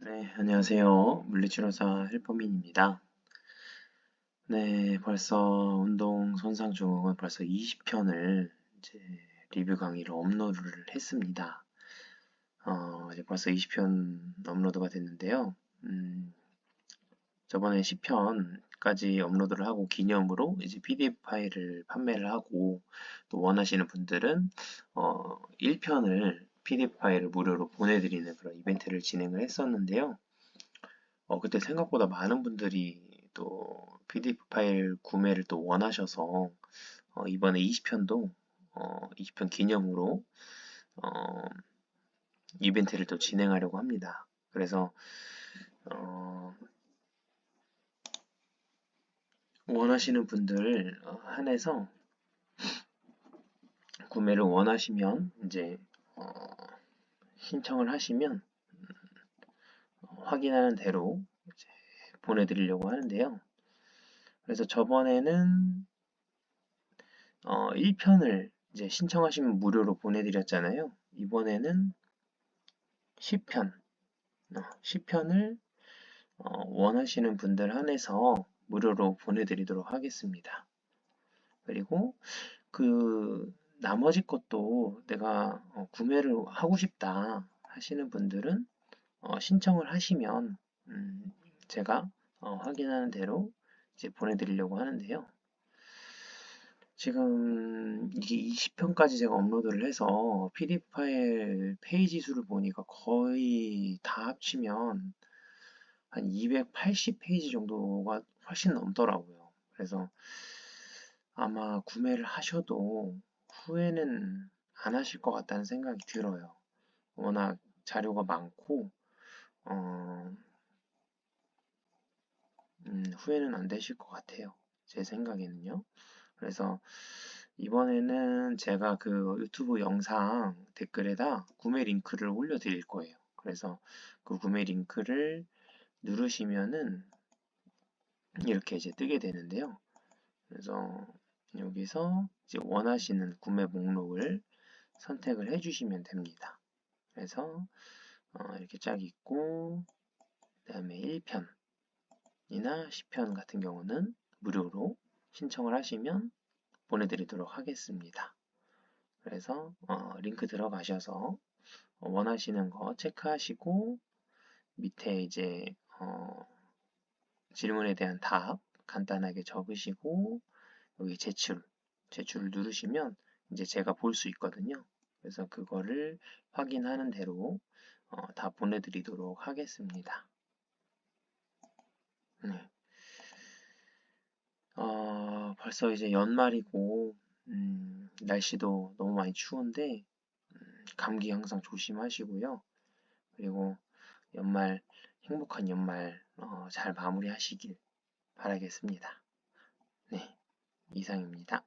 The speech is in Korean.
네, 안녕하세요. 물리치료사 헬퍼민입니다. 네, 벌써 운동 손상 증후군 벌써 20편을 이제 리뷰 강의를 업로드를 했습니다. 어, 이제 벌써 20편 업로드가 됐는데요. 음, 저번에 10편까지 업로드를 하고 기념으로 이제 PDF 파일을 판매를 하고 또 원하시는 분들은 어, 1편을 PDF 파일을 무료로 보내드리는 그런 이벤트를 진행을 했었는데요. 어, 그때 생각보다 많은 분들이 또 PDF 파일 구매를 또 원하셔서 어, 이번에 20편도 어, 20편 기념으로 어, 이벤트를 또 진행하려고 합니다. 그래서 어, 원하시는 분들 어, 한해서 구매를 원하시면 이제 어, 신청을 하시면 어, 확인하는 대로 보내드리려고 하는데요. 그래서 저번에는 어, 1편을 이제 신청하시면 무료로 보내드렸잖아요. 이번에는 10편, 어, 10편을 어, 원하시는 분들 한해서 무료로 보내드리도록 하겠습니다. 그리고 그 나머지 것도 내가 어, 구매를 하고 싶다 하시는 분들은 어, 신청을 하시면 음, 제가 어, 확인하는 대로 이제 보내드리려고 하는데요. 지금 이게 20편까지 제가 업로드를 해서 PDF 파일 페이지 수를 보니까 거의 다 합치면 한 280페이지 정도가 훨씬 넘더라고요. 그래서 아마 구매를 하셔도 후회는 안 하실 것 같다는 생각이 들어요. 워낙 자료가 많고, 어, 음, 후회는 안 되실 것 같아요. 제 생각에는요. 그래서 이번에는 제가 그 유튜브 영상 댓글에다 구매 링크를 올려드릴 거예요. 그래서 그 구매 링크를 누르시면은 이렇게 이제 뜨게 되는데요. 그래서 여기서 이제 원하시는 구매 목록을 선택을 해주시면 됩니다. 그래서 어 이렇게 쫙 있고 그 다음에 1편이나 10편 같은 경우는 무료로 신청을 하시면 보내드리도록 하겠습니다. 그래서 어 링크 들어가셔서 원하시는 거 체크하시고 밑에 이제 어 질문에 대한 답 간단하게 적으시고 여기 제출, 제출을 누르시면 이제 제가 볼 수 있거든요. 그래서 그거를 확인하는 대로 어, 다 보내드리도록 하겠습니다. 네. 어, 벌써 이제 연말이고 음, 날씨도 너무 많이 추운데 음, 감기 항상 조심하시고요. 그리고 연말 행복한 연말 어, 잘 마무리하시길 바라겠습니다. 네. 이상입니다.